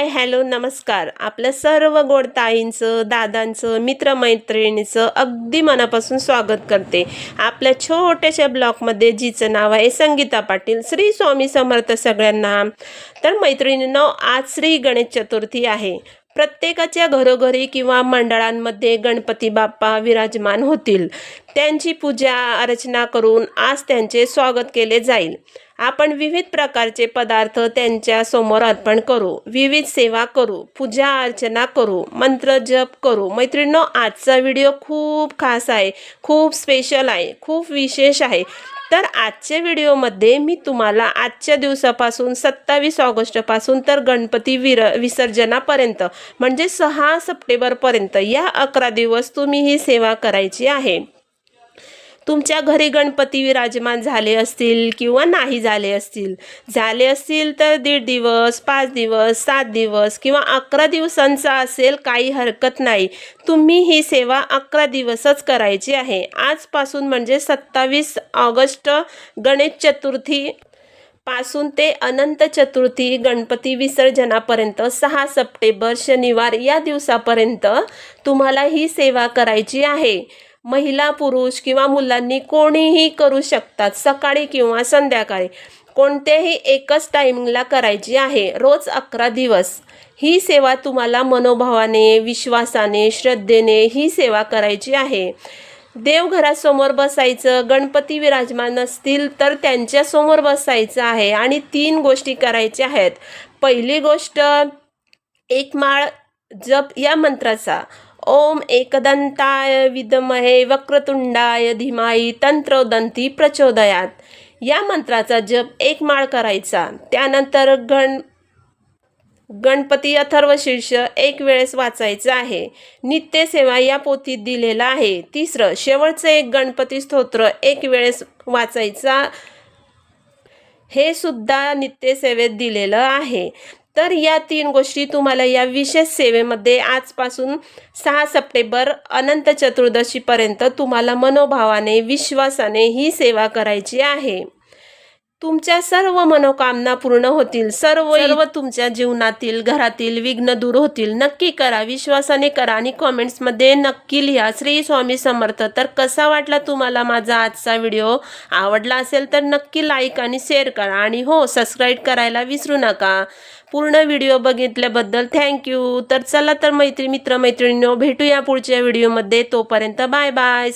Hi hello नमस्कार. आपलं सर्व गोड ताईंचं दादांचं मित्रमैत्रिणीचं अगदी मनापासून स्वागत करते. आपल्या छोट्याशा ब्लॉगमध्ये जिचं नाव आहे संगीता पाटील श्री स्वामी समर्थ सगळ्यांना. तर मैत्रिणींनो आज श्री गणेश चतुर्थी आहे. प्रत्येकाच्या घरोघरी किंवा मंडळांमध्ये गणपती बाप्पा विराजमान होतील. त्यांची पूजा अर्चना करून आज त्यांचे स्वागत केले जाईल. आपण विविध प्रकारचे पदार्थ त्यांच्यासमोर अर्पण करू. विविध सेवा करू. पूजा अर्चना करू. मंत्र जप करू. मैत्रिणींनो आजचा व्हिडिओ खूप खास आहे. खूप स्पेशल आहे. खूप विशेष आहे. तर आजच्या व्हिडिओमध्ये मी तुम्हाला आजच्या दिवसापासून सत्तावीस ऑगस्टपासून तर गणपती विर विसर्जनापर्यंत म्हणजे सहा सप्टेंबरपर्यंत या अकरा दिवस तुम्ही ही सेवा करायची आहे. तुमच्या घरी गणपती विराजमान झाले असतील किंवा नाही झाले असतील? झाले असतील तर दीड दिवस पाच दिवस सात दिवस किंवा अकरा दिवसांचा असेल काही हरकत नाही. तुम्ही ही सेवा अकरा दिवसच करायची आहे. आजपासून म्हणजे सत्तावीस ऑगस्ट गणेश चतुर्थी पासून ते अनंत चतुर्थी गणपती विसर्जनापर्यंत सहा सप्टेंबर शनिवार या दिवसापर्यंत तुम्हाला ही सेवा करायची आहे. महिला पुरुष किंवा मुलांनी कोणीही करू शकतात सकाळी किंवा संध्याकाळी. कोणत्याही एकच टायमिंगला करायची आहे. रोज अकरा दिवस. ही सेवा तुम्हाला मनोभावाने विश्वासाने श्रद्धेने ही सेवा करायची आहे. देवघरासमोर बसायचं गणपती विराजमान असतील तर त्यांच्यासमोर बसायचं आहे आणि तीन गोष्टी करायच्या आहेत. पहिली गोष्ट एक माळ जप या मंत्राचा. ओम एकदंताय विदमहे वक्रतुंडाय धीमाई तंत्रोदंती प्रचोदयात. या मंत्राचा जप एक माळ करायचा. त्यानंतर गण गणपती अथर्व शीर्ष एक वेळेस वाचायचं आहे. नित्यसेवा या पोथीत दिलेला आहे. तिसरं शेवटचं एक गणपती स्तोत्र एक वेळेस वाचायचा. हे सुद्धा नित्यसेवेत दिलेलं आहे. तर या तीन गोष्टी तुम्हाला या विशेष सेवेमध्ये आजपासून सहा सप्टेंबर अनंत चतुर्दशीपर्यंत तुम्हाला मनोभावाने विश्वासाने ही सेवा करायची आहे. तुमच्या सर्व मनोकामना पूर्ण होतील. सर्व सर्व तुमच्या जीवनातील घरातील विघ्न दूर होतील. नक्की करा. विश्वासाने करा आणि कॉमेंट्समध्ये नक्की लिहा. श्री स्वामी समर्थ. तर कसा वाटला तुम्हाला माझा आजचा व्हिडिओ आवडला असेल तर नक्की लाईक आणि शेअर करा. आणि हो सबस्क्राईब करायला विसरू नका. पूर्ण व्हिडिओ बघितल्याबद्दल थँक्यू तर चला तर मैत्री मित्र मैत्रिणींनो भेटूया पुढच्या व्हिडिओमध्ये तोपर्यंत बाय बाय